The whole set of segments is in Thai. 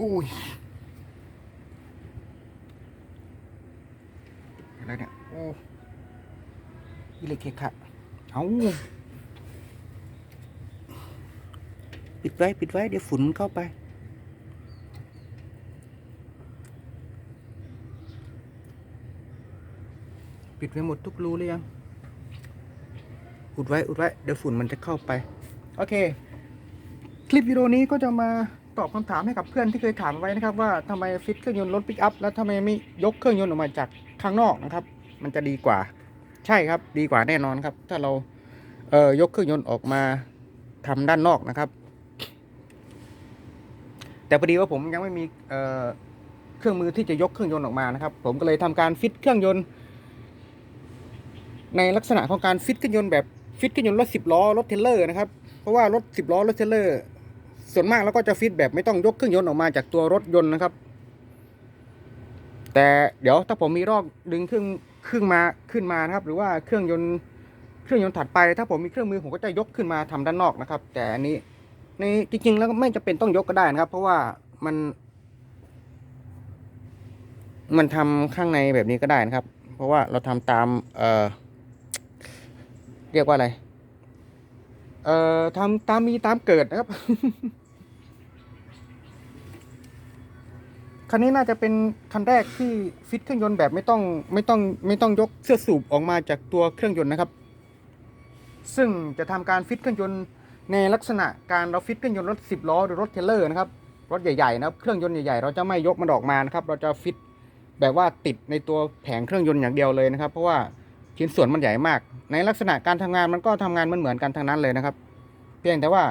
อุ้ยอะไรเนี่ยโอ้อิเล็กเคคะเอาปิดไว้ ปิดไว้ เดี๋ยวฝุ่นมันเข้าไป ปิดไว้หมดทุกรูเลยยัง อุดไว้ อุดไว้ เดี๋ยวฝุ่นมันจะเข้าไป โอเค คลิปวิดีโอนี้ก็จะมา ตอบคำถามให้กับเพื่อนที่เคยถามไว้นะครับ ว่าทำไมฟิตเครื่องยนต์รถปิกอัพแล้วทำไมไม่ยกเครื่องยนต์ออกมาจากข้างนอกนะครับ มันจะดีกว่า ใช่ครับดีกว่าแน่นอนครับ ถ้าเราเอ่อยกเครื่องยนต์ออกมาทำด้านนอกนะครับ แต่พอดีว่าผมยังไม่มีเอ่อเครื่องมือที่จะยกเครื่องยนต์ออกมานะครับ ผมก็เลยทำการฟิตเครื่องยนต์ ในลักษณะของการฟิตเครื่องยนต์แบบฟิตเครื่องยนต์รถสิบล้อรถเทเลอร์นะครับเพราะว่ารถสิบล้อรถเทเลอร์ ส่วนมากแล้วก็จะฟิตแบบไม่ต้องยกเครื่องยนต์ออกมาจากตัวรถยนต์นะครับ แต่เดี๋ยวถ้าผมมีรอกดึงเครื่องเครื่องมาขึ้นมานะครับ หรือว่าเครื่องยนต์เครื่องยนต์ถัดไป ถ้าผมมีเครื่องมือผมก็จะยกขึ้นมาทำด้านนอกนะครับ แต่อันนี้ในจริง ๆ แล้วไม่จำเป็นต้องยกก็ได้นะครับ เพราะว่ามัน มันทำข้างในแบบนี้ก็ได้นะครับ เพราะว่าเราทำตามเอ่อเรียกว่าอะไร เอ่อทำตามมีตามเกิดนะครับ คันนี้น่าจะเป็นคันแรกที่ฟิตเครื่องยนต์แบบไม่ต้องไม่ต้องไม่ต้องยกเสื้อสูบออกมาจากตัวเครื่องยนต์นะครับ ซึ่งจะทำการฟิตเครื่องยนต์ในลักษณะการเราฟิตเครื่องยนต์รถ 10 ล้อหรือรถเทเลอร์นะครับรถใหญ่ๆนะครับเครื่องยนต์ใหญ่ๆเราจะไม่ยกมันออกมานะครับ เราจะฟิตแบบว่าติดในตัวแผงเครื่องยนต์อย่างเดียวเลยนะครับ เพราะว่าชิ้นส่วนมันใหญ่มาก ในลักษณะการทำงานมันก็ทำงานมันเหมือนกันทั้งนั้นเลยนะครับ เพียงแต่ว่า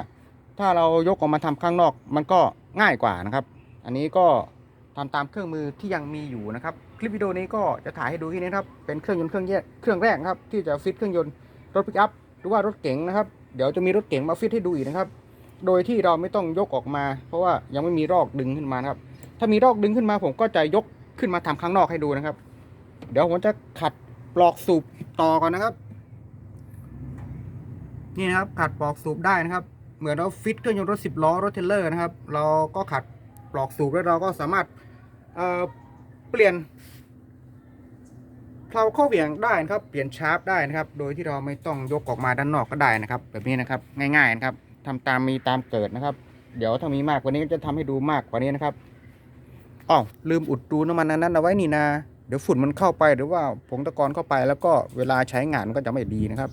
ถ้าเรายกออกมาทำข้างนอกมันก็ง่ายกว่านะครับ อันนี้ก็ ทำตามเครื่องมือที่ยังมีอยู่นะครับ คลิปวิดีโอนี้ก็จะถ่ายให้ดูที่นี้ครับ เป็นเครื่องยนต์เครื่องแยกเครื่องแรกครับ ที่จะฟิตเครื่องยนต์รถปิกอัพหรือว่ารถเก๋งนะครับ เดี๋ยวจะมีรถเก๋งมาฟิตให้ดูอีกนะครับ โดยที่เราไม่ต้องยกออกมา เพราะว่ายังไม่มีรอกดึงขึ้นมาครับ ถ้ามีรอกดึงขึ้นมาผมก็จะยกขึ้นมาทำข้างนอกให้ดูนะครับ เดี๋ยวผมจะขัดปลอกสูบต่อก่อนนะครับ นี่นะครับขัดปลอกสูบได้นะครับ เหมือนเราฟิตเครื่องยนต์รถสิบล้อรถเทเลอร์นะครับ เราก็ขัด ปลอกสูบแล้วเราก็สามารถเเปลี่ยนเพลาเข้าเหวี่ยงได้นะครับเปลี่ยนชาร์ปได้นะครับ โดยที่เราไม่ต้องยกออกมาด้านนอกก็ได้นะครับ แบบนี้นะครับง่ายๆนะครับทำตามมีตามเกิดนะครับ เดี๋ยวถ้ามีมากกว่านี้ก็จะทำให้ดูมากกว่านี้นะครับอ๋อลืมอุดรูน้ำมันอันนั้นเอาไว้นี่นาเดี๋ยวฝุ่นมันเข้าไปหรือว่าผงตะกอนเข้าไป แล้วก็เวลาใช้งานมันก็จะไม่ดีนะครับ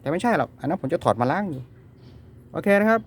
แต่ไม่ใช่หรอกอันนั้นผมจะถอดมาล้างอยู่โอเคนะครับ